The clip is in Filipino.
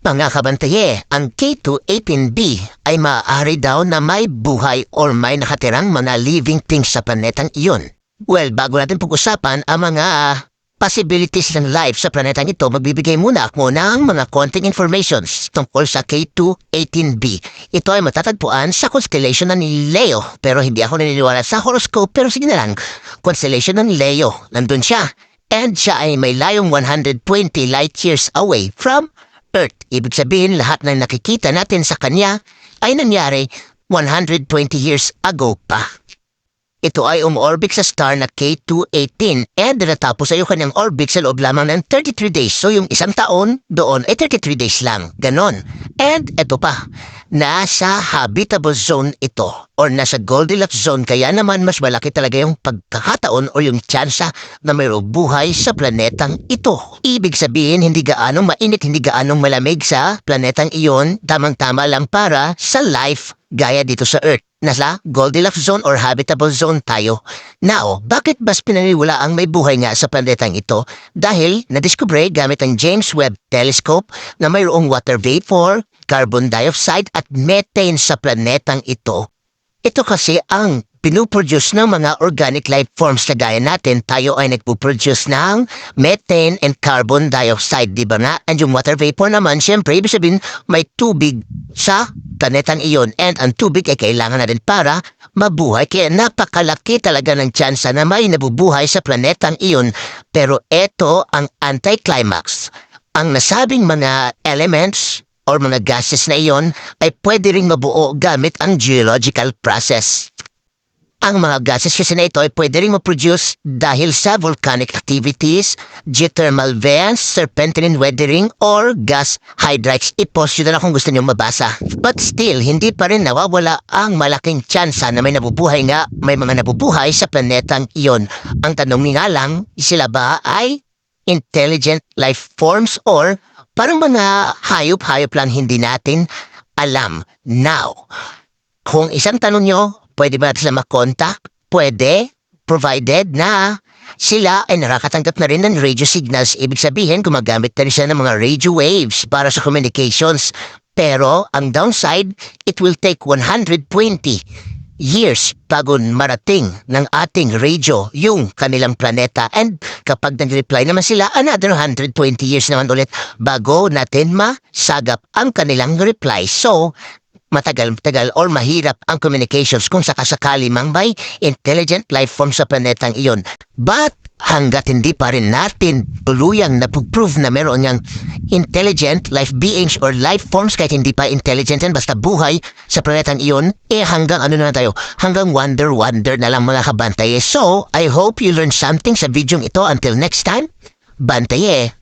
Mga kabantaye, ang K218b ay maaari daw na may buhay or may nakatirang mga living things sa planetang iyon. Well, bago natin pag-usapan ang mga possibilities ng life sa planetang ito, magbibigay muna ako ng mga konting informations tungkol sa K218b. Ito ay matatagpuan sa constellation ng Leo, pero hindi ako naniniwala sa horoscope, pero sige na lang, constellation ng Leo, nandun siya. And siya ay may layong 120 light years away from Earth. Ibig sabihin, lahat ng nakikita natin sa kanya ay nangyari 120 years ago pa. Ito ay umorbit sa star na K218 and natapos ay kanyang orbit sa loob lamang ng 33 days. So yung isang taon doon ay 33 days lang. Ganon. And ito pa, nasa habitable zone ito or nasa Goldilocks zone kaya naman mas malaki talaga yung pagkakataon o yung tsansa na mayroong buhay sa planetang ito. Ibig sabihin hindi gaanong mainit, hindi gaanong malamig sa planetang iyon, tamang-tama lang para sa life gaya dito sa Earth. Nasa Goldilocks zone or habitable zone tayo. Now, bakit bas pinaniwala ang may buhay nga sa planetang ito? Dahil nadiskubre gamit ang James Webb Telescope na mayroong water vapor, carbon dioxide at methane sa planetang ito. Ito kasi ang pinuproduce ng mga organic life forms na gaya natin, tayo ay nagpuproduce ng methane and carbon dioxide, di ba nga? And yung water vapor naman, syempre, ibig sabihin, may tubig sa planetang iyon and ang tubig ay kailangan natin para mabuhay. Kaya napakalaki talaga ng tsansa na may nabubuhay sa planetang iyon. Pero eto ang anticlimax. Ang nasabing mga elements or mga gases na iyon ay pwede ring mabuo gamit ang geological process. Ang mga gases kasi na ito ay pwede rin ma-produce dahil sa volcanic activities, geothermal vents, serpentine weathering, or gas hydrides. I-post yun na kung gusto nyo mabasa. But still, hindi pa rin nawawala ang malaking tsansa na may nabubuhay nga, may mga nabubuhay sa planetang iyon. Ang tanong nga lang, sila ba ay intelligent life forms or parang mga hayop-hayop lang hindi natin alam. Now, kung isang tanong nyo, pwede ba sila makontak? Pwede, provided na sila ay nakakatanggap na rin ng radio signals. Ibig sabihin, gumagamit na rin sila ng mga radio waves para sa communications. Pero, ang downside, it will take 120 years bago marating ng ating radio yung kanilang planeta. And kapag nag-reply naman sila, another 120 years naman ulit bago natin masagap ang kanilang reply. So, matagal-tagal or mahirap ang communications kung sakasakali mang may intelligent life form sa planetang iyon. But hanggat hindi pa rin natin tuluyang napag-prove na meron niyang intelligent life beings or life forms kahit hindi pa intelligent yan basta buhay sa planetang iyon, eh hanggang ano na tayo, hanggang wonder-wonder na lang mga kabantaye. So, I hope you learned something sa video ito. Until next time, bantaye!